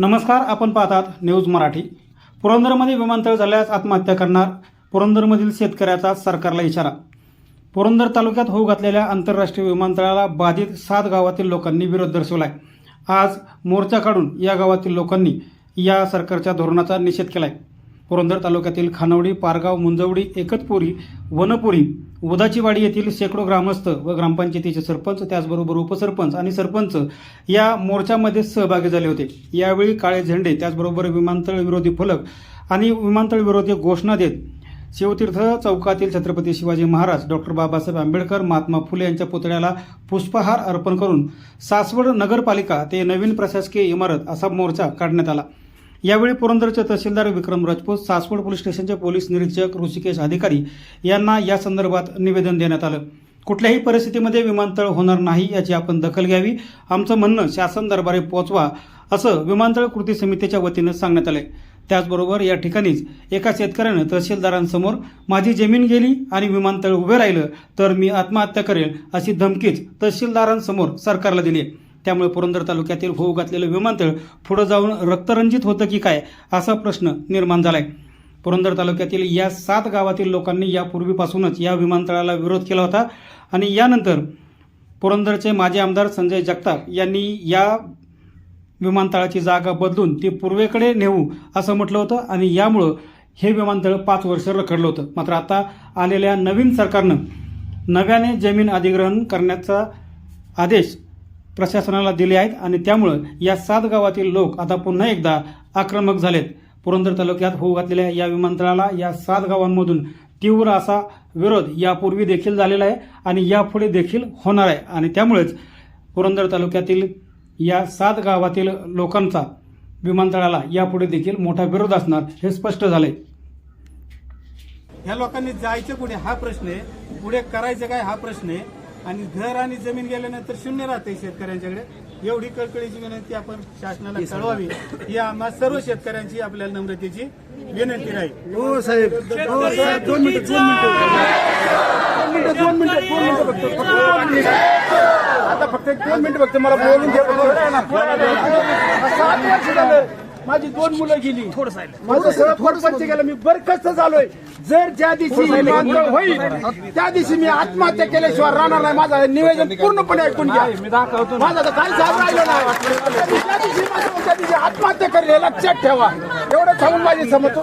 नमस्कार आपण पाहतात न्यूज मराठी. पुरंदरमध्ये विमानतळ झाल्यास आत्महत्या करणार पुरंदरमधील शेतकऱ्याचा सरकारला इशारा. पुरंदर तालुक्यात होऊ घातलेल्या आंतरराष्ट्रीय विमानतळाला बाधित सात गावातील लोकांनी विरोध दर्शवलाय. आज मोर्चा काढून या गावातील लोकांनी या सरकारच्या धोरणाचा निषेध केलाय. पुरंदर तालुक्यातील खानवडी पारगाव मुंजवडी एकतपुरी वनपुरी उदाचीवाडी येथील शेकडो ग्रामस्थ व ग्रामपंचायतीचे सरपंच त्याचबरोबर उपसरपंच आणि सरपंच या मोर्चामध्ये सहभागी झाले होते. यावेळी काळे झेंडे त्याचबरोबर विमानतळ विरोधी फलक आणि विमानतळ विरोधी घोषणा देत शिवतीर्थ चौकातील छत्रपती शिवाजी महाराज डॉक्टर बाबासाहेब आंबेडकर महात्मा फुले यांच्या पुतळ्याला पुष्पहार अर्पण करून सासवड नगरपालिका ते नवीन प्रशासकीय इमारत असा मोर्चा काढण्यात आला. यावेळी पुरंदरचे तहसीलदार विक्रम राजपूत सासवड पोलीस स्टेशनचे पोलीस निरीक्षक ऋषिकेश अधिकारी यांना या संदर्भात निवेदन देण्यात आलं. कुठल्याही परिस्थितीमध्ये विमानतळ होणार नाही याची आपण दखल घ्यावी आमचं म्हणणं शासन दरबारी पोहोचवा असं विमानतळ कृती समितीच्या वतीनं सांगण्यात आलंय. त्याचबरोबर या ठिकाणीच एका शेतकऱ्यानं तहसीलदारांसमोर माझी जमीन गेली आणि विमानतळ उभे राहिलं तर मी आत्महत्या करेल अशी धमकीच तहसीलदारांसमोर सरकारला दिली आहे त्यामुळे पुरंदर तालुक्यातील होऊ घातलेलं विमानतळ पुढं जाऊन रक्तरंजित होतं की काय असा प्रश्न निर्माण झालाय. पुरंदर तालुक्यातील या सात गावातील लोकांनी यापूर्वीपासूनच या विमानतळाला विरोध केला होता आणि यानंतर पुरंदरचे माजी आमदार संजय जगताप यांनी या विमानतळाची जागा बदलून ती पूर्वेकडे नेऊ असं म्हटलं होतं आणि यामुळं हे विमानतळ पाच वर्ष रखडलं होतं. मात्र आता आलेल्या नवीन सरकारनं नव्याने जमीन अधिग्रहण करण्याचा आदेश प्रशासनाला दिले आहेत आणि त्यामुळं या सात गावातील लोक आता पुन्हा एकदा आक्रमक झालेत. पुरंदर तालुक्यात होऊ घातलेल्या या विमानतळाला या सात गावांमधून तीव्र असा विरोध यापूर्वी देखील झालेला आहे आणि यापुढे देखील होणार आहे. आणि त्यामुळेच पुरंदर तालुक्यातील या सात गावातील लोकांचा विमानतळाला यापुढे देखील मोठा विरोध असणार हे स्पष्ट झाले ह्या लोकांनी जायचं कुठे हा प्रश्न आहे पुढे करायचं काय हा प्रश्न आहे? आणि घर आणि जमीन गेल्यानंतर शून्य राहते शेतकऱ्यांच्याकडे. एवढी कळकळीची विनंती आपण शासनाला कळवावी. ही आम्हा सर्व शेतकऱ्यांची आपल्याला नम्रतेची विनंती राहील. हो साहेब. हो साहेब. दोन मिनिटं दोन मिनिटं दोन मिनिटं. दोन मिनिटं दोन मिनिटं फक्त फक्त. दोन मिनिटं. आता फक्त एक दोन मिनिटं फक्त मला बोलून घ्या. माझी दोन मुलं गेली. माझं सगळं परपंच गेलं. मी बरखस्त झालोय. जर ज्या दिवशी होईल त्या दिवशी मी आत्महत्या केल्याशिवाय राहणार नाही. माझं निवेदन पूर्णपणे ऐकून घ्या. माझं तर काही झालं राहिलं नाही. ज्या दिवशी माझं त्या दिवशी आत्महत्या करेल हे लक्षात ठेवा. एवढं सांगून माझी समजतो